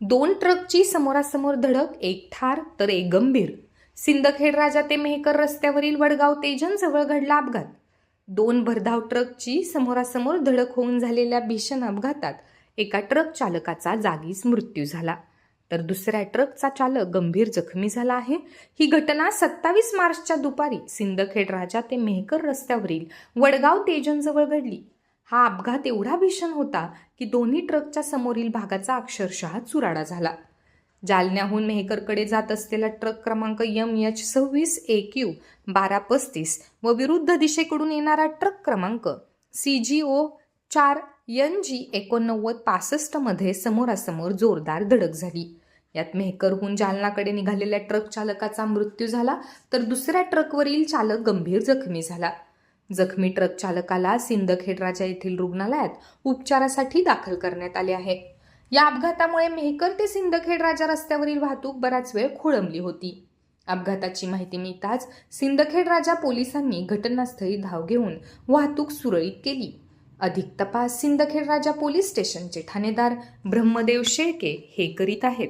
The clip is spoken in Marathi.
दोन ट्रकची समोरासमोर धडक एक ठार तर एक गंभीर. सिंदखेड राजा ते मेहकर रस्त्यावरील वडगाव तेजन जवळ घडला अपघात. दोन भरधाव ट्रकची समोरासमोर धडक होऊन झालेल्या भीषण अपघातात एका ट्रक चालकाचा जागीच मृत्यू झाला. तर दुसऱ्या ट्रकचा चालक गंभीर जखमी झाला आहे. ही घटना सत्तावीस मार्चच्या दुपारी सिंदखेड राजा ते मेहकर रस्त्यावरील वडगाव तेजनजवळ घडली. हा अपघात एवढा भीषण होता की दोन्ही ट्रकच्या समोरील भागाचा अक्षरशः चुराडा झाला. जालन्याहून मेहकरकडे जात असलेला ट्रक क्रमांक यम एच सव्वीस ए क्यू बारा पस्तीस व विरुद्ध दिशेकडून येणारा ट्रक क्रमांक सी जी ओ चार एन जी एकोणनव्वद पासष्टमध्ये समोरासमोर जोरदार धडक झाली. यात मेहकरहून जालनाकडे निघालेल्या ट्रक चालकाचा मृत्यू झाला तर दुसऱ्या ट्रकवरील चालक गंभीर जखमी झाला. जखमी ट्रक चालकाला सिंदखेड राजा येथील रुग्णालयात उपचारासाठी दाखल करण्यात आले आहे. या अपघातामुळे मेहकर ते सिंदखेड राजा रस्त्यावरील वाहतूक बराच वेळ खोळंबली होती. अपघाताची माहिती मिळताच सिंदखेड राजा पोलिसांनी घटनास्थळी धाव घेऊन वाहतूक सुरळीत केली. अधिक तपास सिंदखेड राजा पोलीस स्टेशनचे ठाणेदार ब्रह्मदेव शेळके हे करीत आहेत.